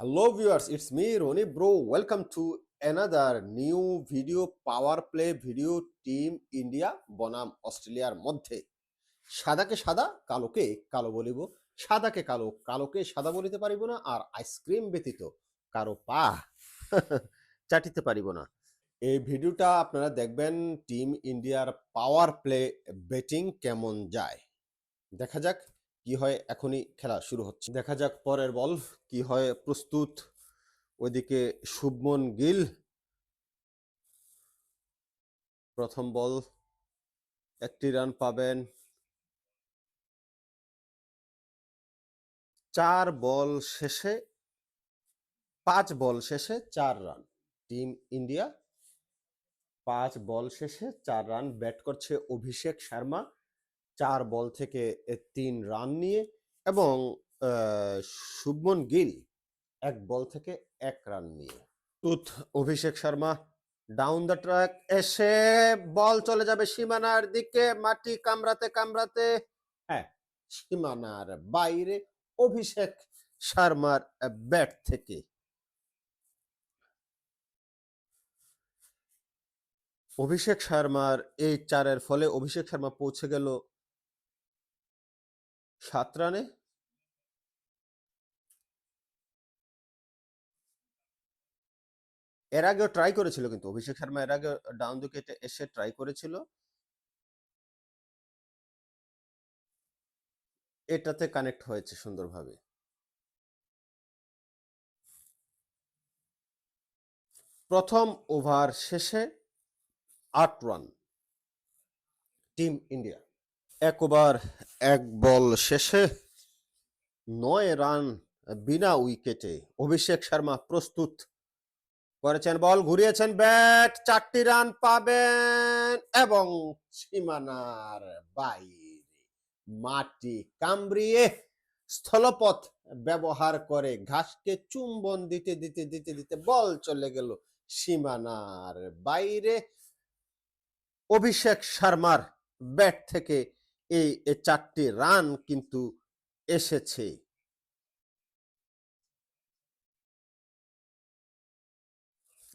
Hello viewers, it's me Roni. Bro. Welcome to another new video power play video team India বনাম অস্ট্রেলিয়ার মধ্যে। সাদাকে সাদা কালোকে কালো বলিব। সাদাকে কালো কালোকে সাদা বলিতে পারিব না আর আইসক্রিম ব্যতীত কারও পা চাটিতে পারিব না। এই ভিডিওটা আপনারা দেখবেন টিম ইন্ডিয়ার পাওয়ার প্লে ব্যাটিং কেমন যায়। দেখা যাক। কি হয়? এখনই খেলা শুরু হচ্ছে। দেখা যাক পরের বল। কি হয়? প্রস্তুত। ওইদিকে শুভমন গিল। প্রথম বল। একটি রান পাবেন। চার বল শেষে, পাঁচ বল শেষে চার রান। টিম ইন্ডিয়া পাঁচ বল শেষে চার রান ব্যাট করছে অভিষেক শর্মা। চার বল থেকে তিন রান নিয়ে এবং শুভমন গিল এক বল থেকে এক রান নিয়ে। Tooth Abhishek Sharma down the track এসে বল চলে যাবে সীমানার দিকে, মাটি কামড়াতে কামড়াতে। হ্যাঁ সীমানার বাইরে অভিষেক শর্মার ব্যাট থেকে। অভিষেক শর্মার এই চারের ফলে অভিষেক শর্মা পৌঁছে গেল সাত রানে? এর আগেও ট্রাই করেছিল কিন্তু। অভিষেক শর্মা এর আগে ডাউন উইকেটে এসে ট্রাই করেছিল। এটাতে কানেক্ট হয়েছে সুন্দরভাবে। প্রথম ওভার শেষে আট রান টিম ইন্ডিয়া এক ওভার এক বল শেষে নয় রান বিনা উইকেটে। অভিষেক শর্মা প্রস্তুত করেছেন বল, ঘুরিয়েছেন ব্যাট, চারটি রান পাবেন এবং সীমানার বাইরে মাটি কামড়িয়ে স্থলপথ ব্যবহার করে ঘাসকে চুম্বন দিতে দিতে দিতে দিতে বল চলে গেল সীমানার বাইরে। অভিষেক শর্মার ব্যাট থেকে এই চারটি রান কিন্তু এসেছে।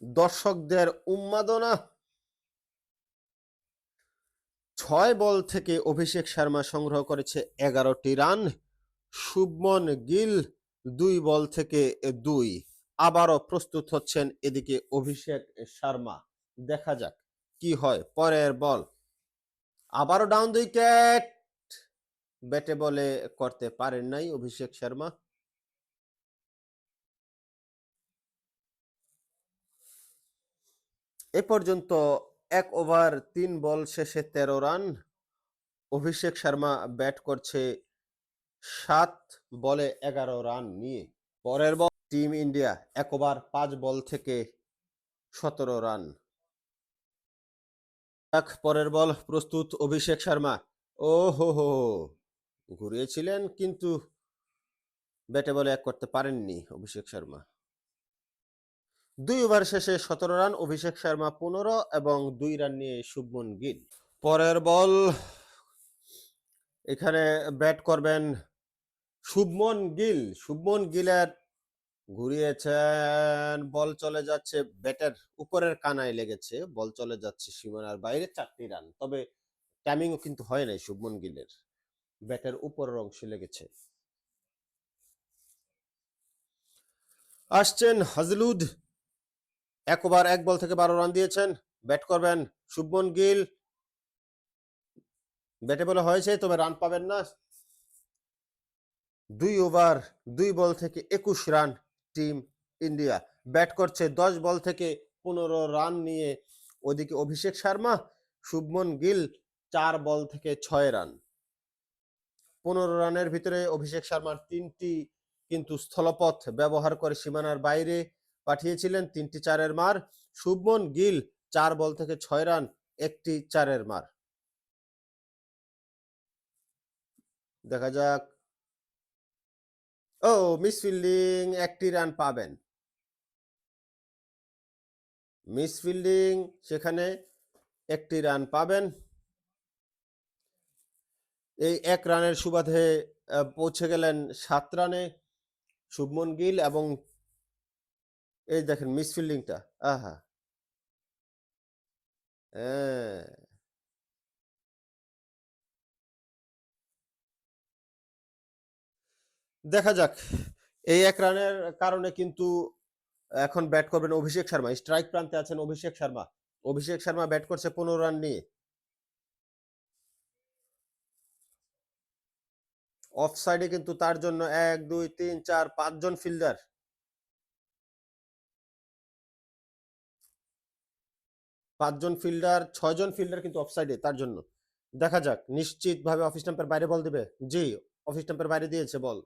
দর্শকদের উন্মাদনা। ছয় বল থেকে অভিষেক শর্মা সংগ্রহ করেছে এগারোটি রান। শুভমন গিল দুই বল থেকে দুই। আবারও প্রস্তুত হচ্ছেন এদিকে অভিষেক শর্মা। দেখা যাক কি হয় পরের বল। আবারও ডাউন উইকেট ব্যাটে বলে করতে পারেন নাই অভিষেক শর্মা। এ পর্যন্ত এক ওভার তিন বল শেষে তেরো রান। অভিষেক শর্মা ব্যাট করছে সাত বলে এগারো রান নিয়ে। পরের বল টিম ইন্ডিয়া এক ওভার পাঁচ বল থেকে সতেরো রান। পরের বল, প্রস্তুত, অভিষেক শর্মা। ও হো হো, ঘুরিয়েছিলেন কিন্তু ব্যাটে বলে এক করতে পারেননি অভিষেক শর্মা। দুই ওভার শেষে সতেরো রান, অভিষেক শর্মা পনেরো এবং দুই রান নিয়ে শুভমন গিল। পরের বল, এখানে ব্যাট করবেন শুভমন গিল। শুভমন গিলের ঘুরিয়েছেন, বল চলে যাচ্ছে, ব্যাটের উপরের কানায় লেগেছে, বল চলে যাচ্ছে সীমানার বাইরে, চারটি রান। তবে টাইমিংও কিন্তু হয় নাই শুভমন গিলের। ব্যাটের উপরের অংশে লেগেছে। আসছেন হাজলুদ। এক ওভার এক বল থেকে বারো রান দিয়েছেন। ব্যাট করবেন শুভমন গিল। ব্যাটে বলে হয়েছে, তবে রান পাবেন না। দুই ওভার, দুই বল থেকে একুশ রান। Team India. ব্যাট করছে দশ বল থেকে পনেরো রান নিয়ে। ওদিকে অভিষেক শর্মা, শুভমন গিল, চার বল থেকে ছয় রান। পনেরো রানের ভিতরে অভিষেক শর্মার তিনটি কিন্তু স্থলপথ ব্যবহার করে সীমানার বাইরে পাঠিয়েছিলেন তিনটি চারের মার। শুভমন গিল, চার বল থেকে ছয় রান, একটি চারের মার। দেখা যাক ও মিস ফিল্ডিং একটি রান পাবেন। মিস ফিল্ডিং সেখানে একটি রান পাবেন। এই এক রানের সুবাদে পৌঁছে গেলেন সাত রানে শুভমন গিল এবং এই দেখেন মিস ফিল্ডিংটা আহা। হ্যাঁ। দেখা যাক। এই এক রানের কারণে কিন্তু এখন ব্যাট করবেন অভিষেক শর্মা। স্ট্রাইক প্রান্তে আছেন অভিষেক শর্মা। অভিষেক শর্মা ব্যাট করছে পনেরো রান নিয়ে। অফ সাইডে কিন্তু তার জন্য এক, দুই, তিন, চার পাঁচজন ফিল্ডার পাঁচজন ফিল্ডার ছয়জন ফিল্ডার কিন্তু অফ সাইডে তার জন্য। দেখা যাক নিশ্চিত ভাবে অফিস স্টাম্পের বাইরে বল দিবে? জি অফিস স্টাম্পের বাইরে দিয়েছে বল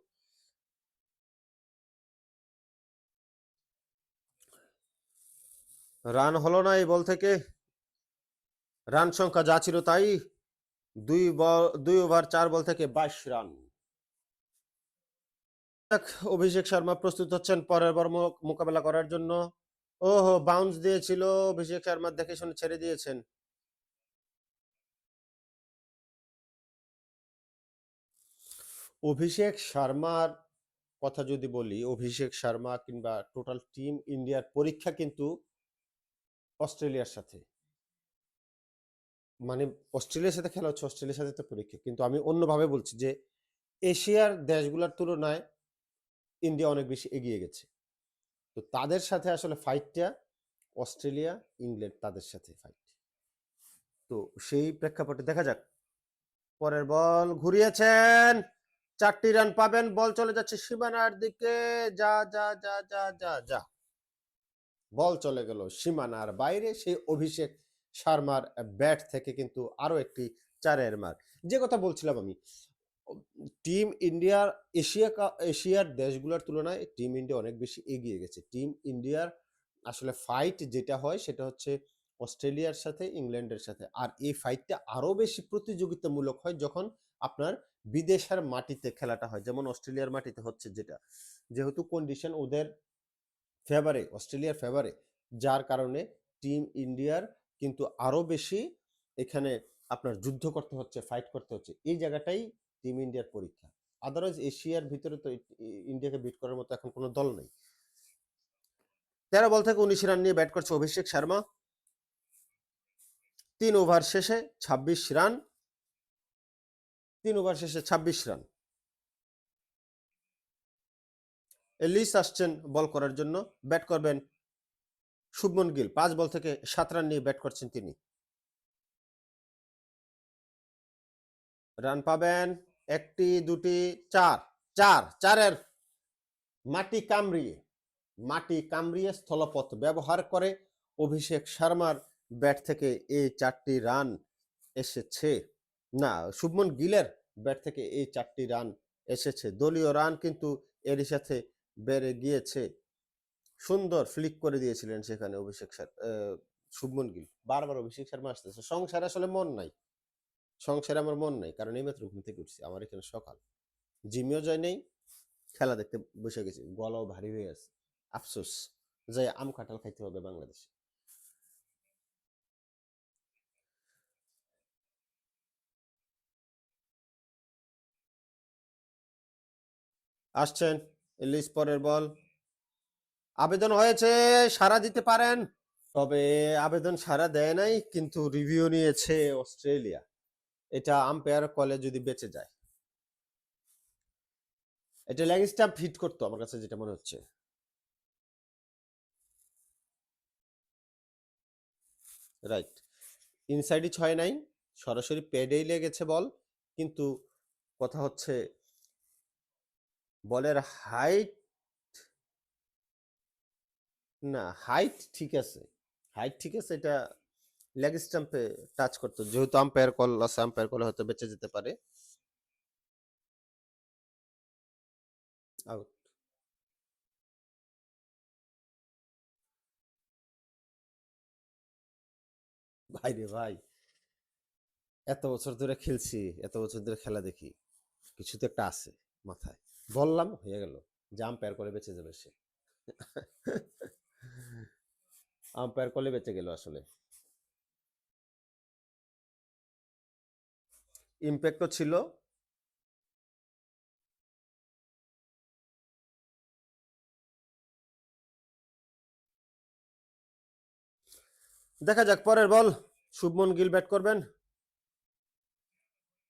রান হলো না এই বল থেকে। রান সংখ্যা যা ছিল তাই দুই বল, দুই ওভার, চার বল থেকে বাইশ রান। অভিষেক শর্মা প্রস্তুত হচ্ছেন পরের বার মোকাবেলা করার জন্য। ওহো বাউন্স দিয়েছিল। অভিষেক শর্মা দেখে শুনে ছেড়ে দিয়েছেন। অভিষেক শর্মার কথা যদি বলি, অভিষেক শর্মা কিংবা টোটাল টিম ইন্ডিয়ার পরীক্ষা কিন্তু অস্ট্রেলিয়ার সাথে। মানে অস্ট্রেলিয়ার সাথে খেলা হচ্ছে, অস্ট্রেলিয়ার সাথে তো পরীক্ষা। কিন্তু আমি অন্যভাবে বলছি যে, এশিয়ার দেশগুলোর তুলনায় ইন্ডিয়া অনেক বেশি এগিয়ে গেছে। তো তাদের সাথে আসলে ফাইটটা অস্ট্রেলিয়া, ইংল্যান্ড তাদের সাথে ফাইট তো সেই প্রেক্ষাপটে দেখা যাক। পরের বল ঘুরিয়েছেন। চারটি রান পাবেন। বল চলে যাচ্ছে সীমানার দিকে। যা যা যা যা যা যা। বল চলে গেল সীমানার বাইরে। সেই অভিষেক শর্মার ব্যাট থেকে কিন্তু আরও একটি চারের মার। যে কথা বলছিলাম আমি, টিম ইন্ডিয়ার এশিয়া এশিয়ার দেশগুলোর তুলনায় টিম ইন্ডিয়া অনেক বেশি এগিয়ে গেছে। টিম ইন্ডিয়ার আসলে ফাইট যেটা হয় সেটা হচ্ছে অস্ট্রেলিয়ার সাথে, ইংল্যান্ডের সাথে। আর এই ফাইটটা আরও বেশি প্রতিযোগিতামূলক হয় যখন আপনার বিদেশের মাটিতে খেলাটা হয়। যেমন অস্ট্রেলিয়ার মাটিতে হচ্ছে যেটা। যেহেতু কন্ডিশন ওদের ফেভারে অস্ট্রেলিয়ার ফেভারে যার কারণে টিম ইন্ডিয়ার কিন্তু আরও বেশি এখানে আপনার যুদ্ধ করতে হচ্ছে ফাইট করতে হচ্ছে। এই জায়গাটাই টিম ইন্ডিয়ার পরীক্ষা। আদারওয়াইজ এশিয়ার ভিতরে তো ইন্ডিয়াকে বিট করার মতো এখন কোনো দল নেই। তেরো বল থেকে উনিশ রান নিয়ে ব্যাট করছে অভিষেক শর্মা। তিন ওভার শেষে ছাব্বিশ রান। তিন ওভার শেষে ছাব্বিশ রান। এলিস আসছেন বল করার জন্য। ব্যাট করবেন শুভমন গিল। পাঁচ বল থেকে সাত রান নিয়ে ব্যাট করছেন তিনি। রান পাবেন একটি, দুটি, চার। চার, চারের মাটি কামড়িয়ে মাটি কামড়িয়ে স্থলপথ ব্যবহার করে অভিষেক শর্মার ব্যাট থেকে এই চারটি রান এসেছে। না, শুভমন গিলের ব্যাট থেকে এই চারটি রান এসেছে। দলীয় রান কিন্তু এরই সাথে বেড়ে গিয়েছে। সুন্দর ফ্লিক করে দিয়েছিলেন সেখানে অভিষেক শুভমন গিল। বারবার অভিষেক শর্মা আসতেছে সংসারে আসলে মন নাই। সংসারে আমার মন নাই, কারণ এইমাত্র ঘুম থেকে উঠছি। আমার এখানে সকাল। জিমেও যায় নেই, খেলা দেখতে বসে গেছি। গলাও ভারী হয়ে আছে। আফসোস যে আম কাঁঠাল খাইতে হবে বাংলাদেশে। আসছেন। এলিস পরের বল। আবেদন হয়েছে সারা দিতে পারেন। তবে আবেদন সারা দেয় নাই, কিন্তু রিভিউ নিয়েছে অস্ট্রেলিয়া। এটা আম্পায়ার কলে যদি বেঁচে যায়। এটা লেগ স্টাম্প হিট করতো আমার কাছে যেটা মনে হচ্ছে। রাইট। ইনসাইডই ছয় নাই, সরাসরি পেডেই লেগেছে বল, কিন্তু কথা হচ্ছে বলের হাইট না হাইট ঠিক আছে। হাইট ঠিক আছে, এটা লেগ স্টাম্পে টাচ করতো যেহেতু আম্পায়ার কল আছে আম্পায়ার কলে হয়তো বেঁচে যেতে পারে। আউট ভাই রে ভাই, এত বছর ধরে খেলছি, এত বছর ধরে খেলা দেখি, কিছু তো একটা আছে মাথায়। বললাম, হয়ে গেল। যে আম্পায়ার করে বেঁচে যাবে সে। আম্পায়ার করলে বেঁচে গেল আসলে। ইম্প্যাক্টও ছিল। দেখা যাক, পরের বল। শুভমন গিল ব্যাট করবেন।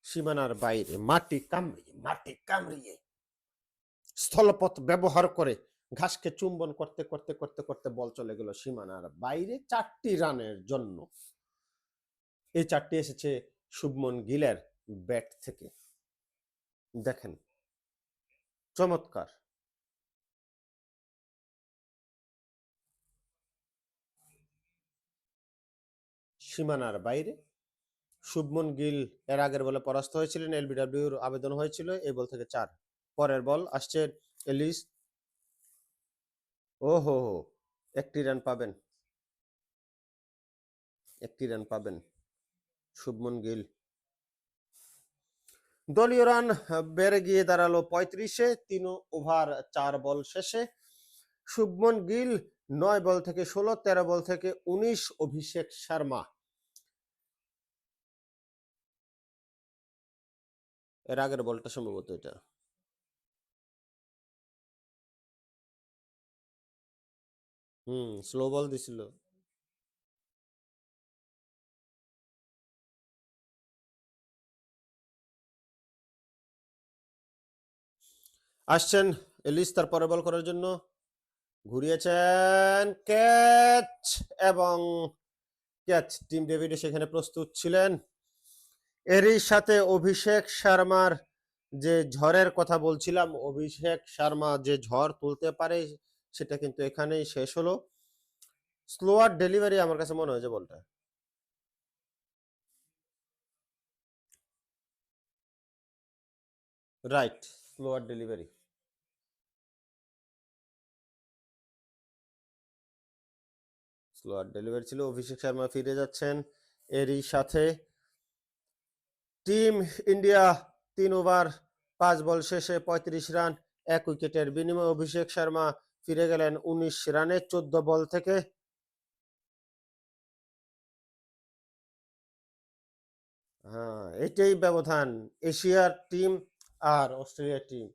সীমানার বাইরে, মাটি কামড়িয়ে মাটি কামড়িয়ে। স্থলপথ ব্যবহার করে ঘাসকে চুম্বন করতে করতে করতে করতে বল চলে গেল সীমানার বাইরে চারটি রানের জন্য। এই চারটি এসেছে শুভমন গিলের ব্যাট থেকে। দেখেন, চমৎকার। সীমানার বাইরে শুভমন গিল এর আগের বলে পরাস্ত হয়েছিলেন, এলবিডব্লিউর আবেদন হয়েছিল, এই বল থেকে চার। পরের বল আসছে এলিস। ও হো হো, একটি রান পাবেন। একটি রান পাবেন শুভমন গিল। দলীয় রান বেড়ে গিয়ে দাঁড়াল পঁয়ত্রিশে, তিন ওভার, চার বল শেষে। শুভমন গিল নয় বল থেকে ষোলো, তেরো বল থেকে উনিশ, অভিষেক শর্মা। এর আগের বলটা সম্ভবত এটা। হুম স্লো বল দিছিল। আসছেন এলিস তার পরে বল করার জন্য। ঘুরিয়েছেন ক্যাচ এবং ক্যাচ টিম ডেভিডও সেখানে প্রস্তুত ছিলেন। এরই সাথে অভিষেক শর্মার যে ঝড়ের কথা বলছিলাম, অভিষেক শর্মা যে ঝড় তুলতে পারে সেটা কিন্তু এখানেই শেষ হলো। স্লোয়ার ডেলিভারি আমার কাছে মনে হয় যে বলটা। Right slower delivery slower delivery ছিল, অভিষেক শর্মা ফিরে যাচ্ছেন এরই সাথে। টিম ইন্ডিয়া তিন ওভার পাঁচ বল শেষে পঁয়ত্রিশ রান, এক উইকেটের বিনিময়ে অভিষেক শর্মা ফিরে গেলেন উনিশ রানে চোদ্দ বল থেকে। হ্যাঁ এটাই ব্যবধান। এশিয়ার টিম আর অস্ট্রেলিয়ার টিম।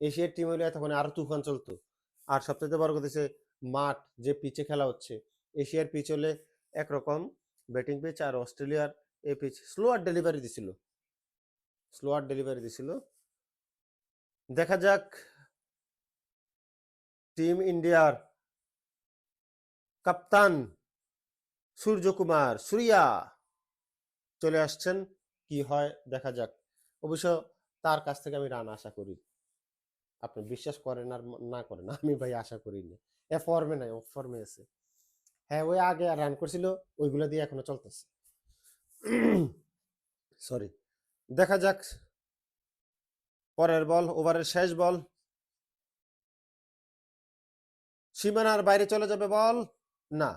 এশিয়ার টিম হলে তখন আরও তুফান চলতো। আর সবচেয়ে বড় কথা মাঠ, যে পিচে খেলা হচ্ছে, এশিয়ার পিচ হলে একরকম ব্যাটিং পিচ আর অস্ট্রেলিয়ার এ পিচ। স্লোয়ার ডেলিভারি দিছিল। স্লোয়ার ডেলিভারি দিছিল। দেখা যাক টিম ইন্ডিয়ার কাপ্তান সূর্যকুমার সুরিয়া চলে আসছেন। কি হয় দেখা যাক। অবশ্য তার কাছ থেকে আমি রান আশা করি। আপনি বিশ্বাস করেন আর না করেন। আমি ভাই আশা করি না এ ফর্মে নাই, ও ফর্মে আছে। হ্যাঁ ওই আগে রান করছিল, ওইগুলো দিয়ে এখনও চলতেছে। সরি দেখা যাক। পরের বল ওভারের শেষ বল সীমানার বাইরে চলে যাবে বল? না।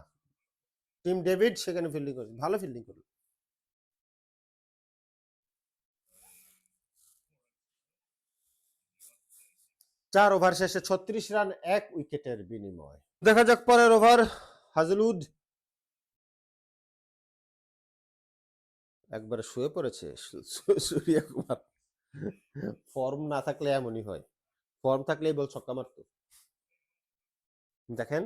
টিম ডেভিড সেখানে ফিল্ডিং করে ভালো ফিল্ডিং করল। চার ওভার শেষে ছত্রিশ রান, এক উইকেটের বিনিময়। দেখা যাক পরের ওভার, হাজলুদ। একবার শুয়ে পড়েছে সূর্য কুমার ফর্ম না থাকলে এমনই হয়। ফর্ম থাকলেই বল ছক্কা মারতো। দেখেন।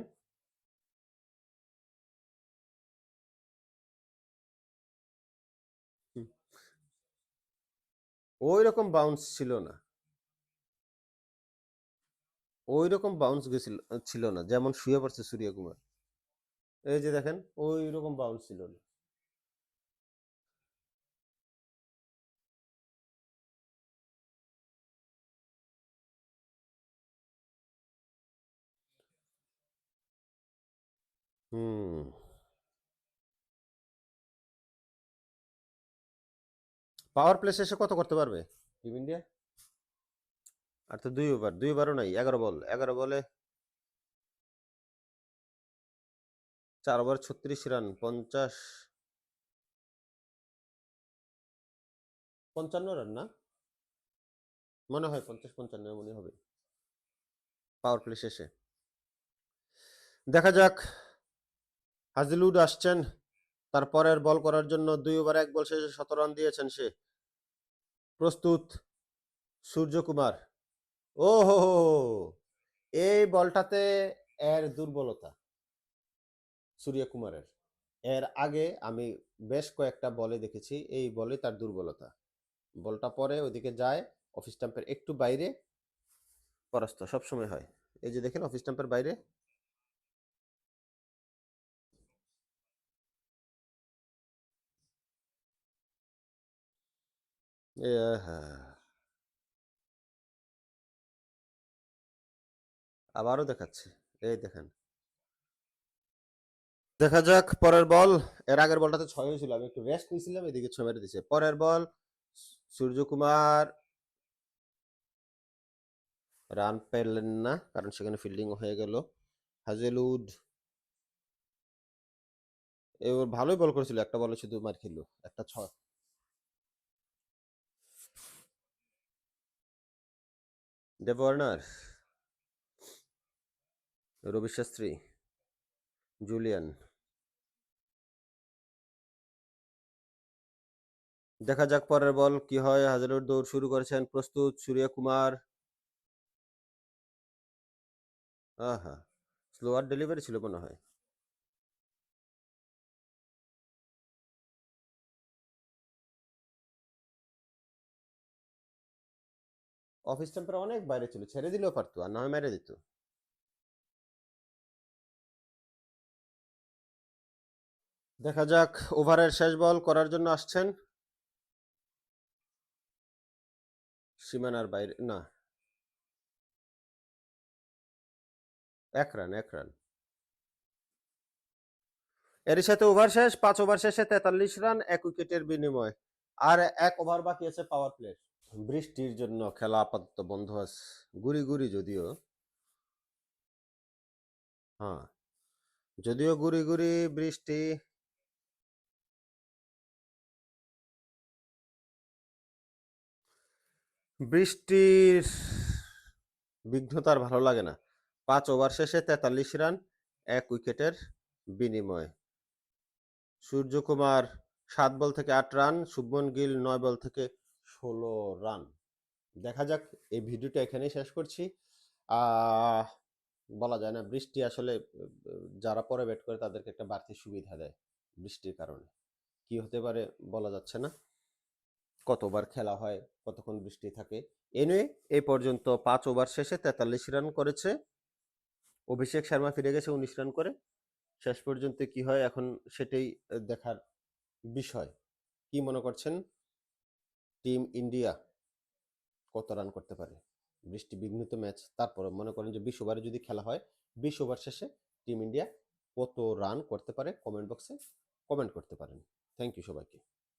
ওই রকম বাউন্স ছিল না। ওই রকম বাউন্স গেছিল, ছিল না। যেমন শুয়ে পড়ছে সূর্য কুমার এই যে দেখেন ওই রকম বাউন্স ছিল না। হুম পাওয়ার প্লে শেষে কত করতে পারবে? টিম ইন্ডিয়া আর তো দুই ওভার দুই ওভারও নাই, এগারো বল এগারো বলে চার ওভার ছত্রিশ রান পঞ্চাশ পঞ্চান্ন রান না? মনে হয় পঞ্চাশ পঞ্চান্ন মনে হবে। পাওয়ার প্লে শেষে। দেখা যাক হাজিলুড আসছেন। তার পরের বল করার জন্য দুই ওভার এক বল শেষে শত রান দিয়েছেন সে। প্রস্তুত সূর্যকুমার। ও হো হো এই বলটাতে এর দুর্বলতা সূর্যকুমারের। এর আগে আমি বেশ কয়েকটা বলে দেখেছি, এই বলে তার দুর্বলতা। বলটা পরে ওদিকে যায় অফিস স্ট্যাম্পের একটু বাইরে। পরাস্ত সবসময় হয়। এই যে দেখেন, অফিস স্ট্যাম্পের বাইরে। হ্যাঁ আবারও দেখাচ্ছে। এই দেখেন। দেখা যাক, পরের বল। এর আগের বলটাতে ছয় হয়েছিল, আমি একটু রেস্ট নিয়েছিলাম, এদিকে ছয় মেরে দিছে পরের বল, সূর্যকুমার। রান পেলেন না, কারণ সেখানে ফিল্ডিং হয়ে গেল। হাজেলুড এবার ভালোই বল করেছিল, একটা বলে শুধু মার খেললো একটা ছয়। Dave Warner Ravi Shastri Julian. দেখা যাক পরের বল কি হয়। হাজারের দৌড় শুরু করেছেন প্রস্তুত সূর্য কুমার আহা, স্লোয়ার ডেলিভারি ছিল মনে হয়। অফিস টেম্পার অনেক বাইরে ছিল, ছেড়ে দিলেও পারতো, আর না হয় মেরে দিত। দেখা যাক, ওভারের শেষ বল করার জন্য আসছেন। সীমানার বাইরে, না। এক রান এক রান। এর সাথে ওভার শেষ, পাঁচ ওভার শেষে তেতাল্লিশ রান, এক উইকেটের বিনিময়। আর এক ওভার বাকি আছে পাওয়ার প্লে বৃষ্টির জন্য খেলা আপাতত বন্ধ আছে। গুড়ি গুড়ি যদিও। হ্যাঁ যদিও গুড়ি গুড়ি বৃষ্টি। বৃষ্টির বিঘ্নতার ভালো লাগে না। পাঁচ ওভার শেষে তেতাল্লিশ রান, এক উইকেটের বিনিময়। সূর্যকুমার সাত বল থেকে আট রান, শুভমন গিল নয় বল থেকে ষোলো রান দেখা যাক, এই ভিডিওটা এখানেই শেষ করছি। বলা যায় না, বৃষ্টি আসলে যারা পরে ব্যাট করে তাদেরকে একটা বাড়তি সুবিধা দেয় বৃষ্টির কারণে। কি হতে পারে বলা যাচ্ছে না। কতবার খেলা হয়, কতক্ষণ বৃষ্টি থাকে। এনিওয়ে এই পর্যন্ত পাঁচ ওভার শেষে তেতাল্লিশ রান করেছে। অভিষেক শর্মা ফিরে গেছে উনিশ রান করে। শেষ পর্যন্ত কি হয়, এখন সেটাই দেখার বিষয়। কি মনে করছেন? টিম ইন্ডিয়া কত রান করতে পারে? বৃষ্টি বিঘ্নিত ম্যাচ। তারপরে মনে করেন যে বিশ ওভারে যদি খেলা হয়, বিশ ওভার শেষে টিম ইন্ডিয়া কত রান করতে পারে? কমেন্ট বক্সে কমেন্ট করতে পারেন। থ্যাংক ইউ সবাইকে।